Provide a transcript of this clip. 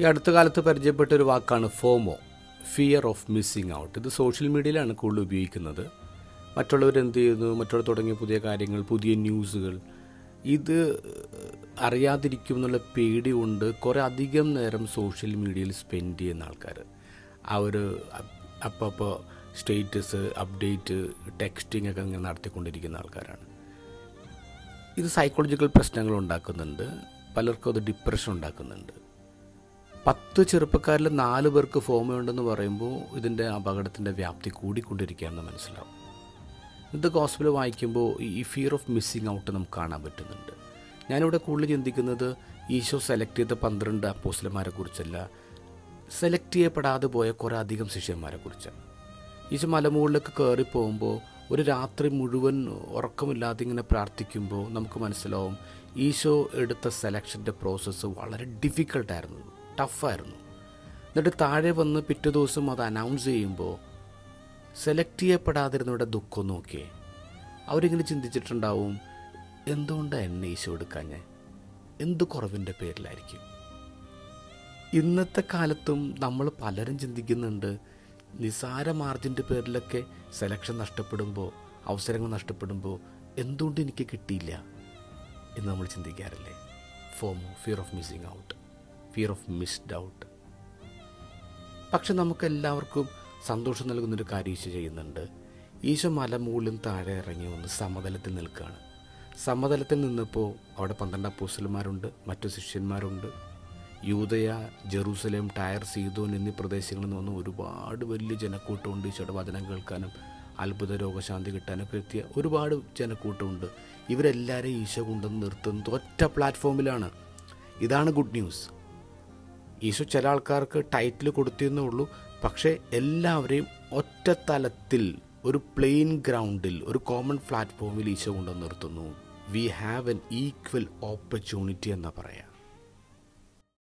ഈ അടുത്ത കാലത്ത് പരിചയപ്പെട്ട ഒരു വാക്കാണ് FOMO fear of missing out ഇത് സോഷ്യൽ മീഡിയയിലാണ് കൂടുതൽ ഉപയോഗിക്കുന്നത്. മറ്റുള്ളവർ എന്ത് ചെയ്യുന്നു മറ്റുള്ളവർ തുടങ്ങിയ പുതിയ കാര്യങ്ങൾ പുതിയ ന്യൂസുകൾ ഇത് അറിയാതിരിക്കും എന്നുള്ള പേടി കൊണ്ട് കുറേ അധികം നേരം സോഷ്യൽ മീഡിയയിൽ സ്പെൻഡ് ചെയ്യുന്ന ആൾക്കാർ അവർ അപ്പോൾ സ്റ്റേറ്റസ് അപ്ഡേറ്റ് ടെക്സ്റ്റിംഗ് ഒക്കെ ഇങ്ങനെ നടത്തിക്കൊണ്ടിരിക്കുന്ന ആൾക്കാരാണ്. ഇത് സൈക്കോളജിക്കൽ പ്രശ്നങ്ങൾ ഉണ്ടാക്കുന്നുണ്ട്. പലർക്കും അത് ഡിപ്രഷൻ ഉണ്ടാക്കുന്നുണ്ട്. പത്ത് ചെറുപ്പക്കാരിൽ നാല് പേർക്ക് ഫോമയുണ്ടെന്ന് പറയുമ്പോൾ ഇതിന്റെ അപകടത്തിന്റെ വ്യാപ്തി കൂടിക്കൊണ്ടിരിക്കുകയാണെന്ന് മനസ്സിലാവും. ഇത് ഗോസ്പിൽ വായിക്കുമ്പോൾ ഈ ഫിയർ ഓഫ് മിസ്സിങ് ഔട്ട് നമുക്ക് കാണാൻ പറ്റുന്നുണ്ട്. ഞാനിവിടെ കൂടുതൽ ചിന്തിക്കുന്നത് ഈശോ സെലക്ട് ചെയ്ത പന്ത്രണ്ട് അപ്പോസ്റ്റലന്മാരെ കുറിച്ചല്ല സെലക്ട് ചെയ്യപ്പെടാതെ പോയ കുറേ അധികം ശിഷ്യന്മാരെ കുറിച്ചാണ്. ഈശോ മലമുകളിലേക്ക് കയറി പോകുമ്പോൾ ഒരു രാത്രി മുഴുവൻ ഉറക്കമില്ലാതെ ഇങ്ങനെ പ്രാർത്ഥിക്കുമ്പോൾ നമുക്ക് മനസ്സിലാവും ഈശോ എടുത്ത സെലക്ഷന്റെ പ്രോസസ്സ് വളരെ ഡിഫിക്കൽട്ടായിരുന്നു ടഫായിരുന്നു. എന്നിട്ട് താഴെ വന്ന് പിറ്റേ ദിവസം അത് അനൗൺസ് ചെയ്യുമ്പോൾ സെലക്ട് ചെയ്യപ്പെടാതിരുന്നവരുടെ ദുഃഖം നോക്കിയേ. അവരിങ്ങനെ ചിന്തിച്ചിട്ടുണ്ടാവും എന്തുകൊണ്ടാണ് എന്നെ ഈശോ എടുക്കാഞ്ഞേ? എന്ത് കുറവിന്റെ പേരിലായിരിക്കും? ഇന്നത്തെ കാലത്തും നമ്മൾ പലരും ചിന്തിക്കുന്നുണ്ട് നിസാര മാർജിന്റെ പേരിലൊക്കെ സെലക്ഷൻ നഷ്ടപ്പെടുമ്പോൾ അവസരങ്ങൾ നഷ്ടപ്പെടുമ്പോൾ എന്തുകൊണ്ട് എനിക്ക് കിട്ടിയില്ല എന്ന് നമ്മൾ ചിന്തിക്കാറില്ലേ? FOMO fear of missing out fear of missed out പക്ഷെ നമുക്കെല്ലാവർക്കും സന്തോഷം നൽകുന്നൊരു കാര്യം ഈശോ ചെയ്യുന്നുണ്ട്. ഈശോ മലമുകളിലും താഴെ ഇറങ്ങി വന്ന് സമതലത്തിൽ നിൽക്കുകയാണ്. സമതലത്തിൽ നിന്നപ്പോൾ അവിടെ പന്ത്രണ്ട് അപ്പൂസലന്മാരുണ്ട് മറ്റു ശിഷ്യന്മാരുണ്ട്. യൂതയ ജെറൂസലേം ടയർ സീതോൻ എന്നീ പ്രദേശങ്ങളിൽ നിന്ന് ഒരുപാട് വലിയ ജനക്കൂട്ടമുണ്ട് ഈശോയുടെ വചനം കേൾക്കാനും അത്ഭുത രോഗശാന്തി കിട്ടാനൊക്കെ എത്തിയ ഒരുപാട് ജനക്കൂട്ടമുണ്ട്. ഇവരെല്ലാവരെയും ഈശോ കൊണ്ടുവന്ന് നിർത്തുന്നത് ഒറ്റ പ്ലാറ്റ്ഫോമിലാണ് ഇതാണ് ഗുഡ് ന്യൂസ് ഈശോ ചില ആൾക്കാർക്ക് ടൈറ്റിൽ കൊടുത്തിരുന്നേ ഉള്ളൂ. പക്ഷേ എല്ലാവരെയും ഒറ്റ തലത്തിൽ ഒരു പ്ലെയിൻ ഗ്രൗണ്ടിൽ ഒരു കോമൺ പ്ലാറ്റ്ഫോമിൽ ഈശോ കൊണ്ടുവന്ന് നിർത്തുന്നു. We have an equal opportunity എന്ന് പറയാം.